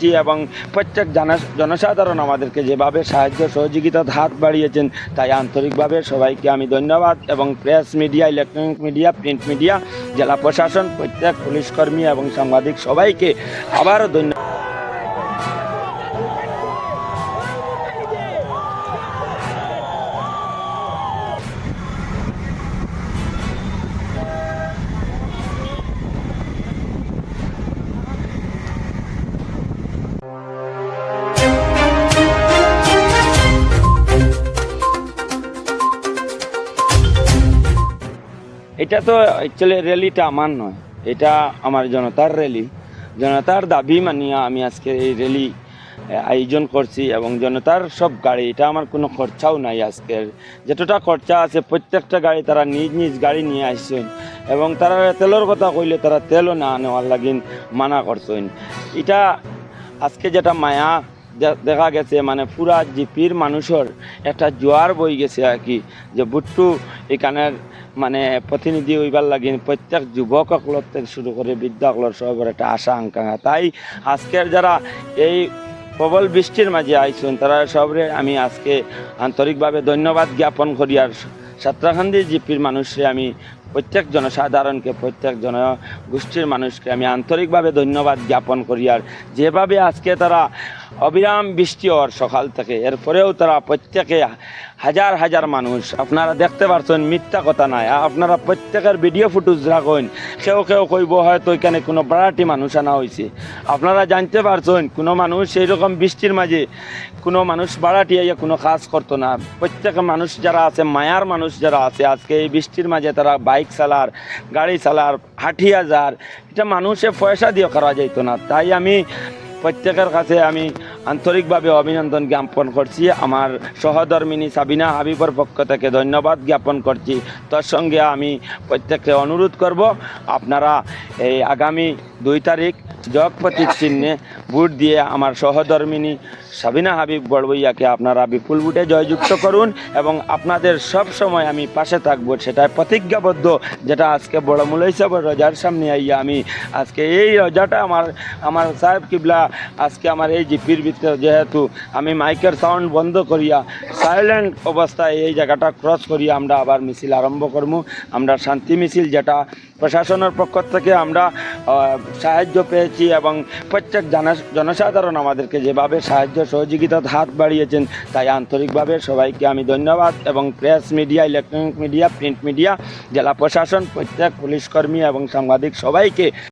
পেয়েছি এবং প্রত্যেক জানা- জনসাধারণ আমাদেরকে যেভাবে সাহায্য সহযোগিতার হাত বাড়িয়েছেন তাই আন্তরিকভাবে সবাইকে আমি ধন্যবাদ এবং press media, electronic media, print media, জেলা প্রশাসন, প্রত্যেক পুলিশকর্মী এবং সাংবাদিক সবাইকে আবারও ধন্যবাদ। এটা তো অ্যাকচুয়ালি র্যালিটা আমার নয়। এটা আমার জনতার র্যালি জনতার দাবি মানিয়ে আমি আজকে এই র্যালি আয়োজন করছি এবং জনতার সব গাড়ি, এটা আমার কোনো খরচাও নাই আজকের। যতটা খরচা আছে, প্রত্যেকটা গাড়ি তারা নিজ নিজ গাড়ি নিয়ে আসছেন এবং তারা তেলের কথা কইলে তারা তেলও না নেওয়ার লাগিন মানা করছেন। এটা আজকে যেটা মায়া দেখা গেছে মানে পুরা জিপির মানুষের একটা জোয়ার বই গেছে আর কি, যে বুট্টু এখানের মানে প্রতিনিধি হইবার লাগিন প্রত্যেক যুবকসকল থেকে শুরু করে বৃদ্ধাসকলের সবার একটা আশা আকাঙ্ক্ষা। তাই আজকের যারা এই প্রবল বৃষ্টির মাঝে আইসুন, তারা সবরে আমি আজকে আন্তরিকভাবে ধন্যবাদ জ্ঞাপন করি। আর সাতরাখান্দি জিপির মানুষে আমি প্রত্যেক জনসাধারণকে প্রত্যেক জনগোষ্ঠীর মানুষকে আমি আন্তরিকভাবে ধন্যবাদ জ্ঞাপন করি আর যেভাবে আজকে তারা অবিরাম বৃষ্টি হওয়ার সকাল থেকে এরপরেও তারা প্রত্যেকে হাজার হাজার মানুষ, আপনারা দেখতে পারছেন মিথ্যা কথা নাই আপনারা প্রত্যেকের ভিডিও ফুটেজ রাখেন, কেউ কেউ কইব হয়তো এখানে কোনো বাড়াটি মানুষ আনা হয়েছে আপনারা জানতে পারছেন, কোনো মানুষ এইরকম বৃষ্টির মাঝে কোনো মানুষ বাড়াটি আইয়া কোনো কাজ করতো না। প্রত্যেক মানুষ যারা আছে, মায়ার মানুষ যারা আছে, আজকে এই বৃষ্টির মাঝে তারা বাইক চালার গাড়ি চালার হাঁটিয়া যার এটা মানুষে পয়সা দিয়ে করা যাইতো না তাই আমি প্রত্যেকের কাছে আমি আন্তরিকভাবে অভিনন্দন জ্ঞাপন করছি আমার সহধর্মিনী সাবিনা হাবিবর পক্ষ থেকে ধন্যবাদ জ্ঞাপন করছি তার সঙ্গে আমি প্রত্যেককে অনুরোধ করব আপনারা এই আগামী দুই তারিখ জগ প্রতীক চিহ্নে ভোট দিয়ে আমার সহধর্মিনী সাবিনা হাবিব বড়বইয়াকে আপনারা বিপুল ভোটে জয়যুক্ত করুন এবং আপনাদের সব সময় আমি পাশে থাকব, সেটাই প্রতিজ্ঞাবদ্ধ, যেটা আজকে বড় হিসাবে রোজার সামনে আইয়া আমি আজকে এই রোজাটা আমার আমার সাহেব কিবলা, আজকে আমার এই জিপির ভিতরে যেহেতু আমি মাইকের সাউন্ড বন্ধ করিয়া সাইলেন্ট অবস্থায় এই জায়গাটা ক্রস করিয়া আমরা আবার মিছিল আরম্ভ করব আমরা শান্তি মিছিল যেটা প্রশাসনের পক্ষ থেকে আমরা সাহায্য পেয়েছি এবং প্রত্যেক জানা- জনসাধারণ আমাদেরকে যেভাবে সাহায্য সহযোগিতার হাত বাড়িয়েছেন, তাই আন্তরিকভাবে সবাইকে আমি ধন্যবাদ এবং press media, electronic media, print media, জেলা প্রশাসন, প্রত্যেক পুলিশকর্মী এবং সাংবাদিক সবাইকে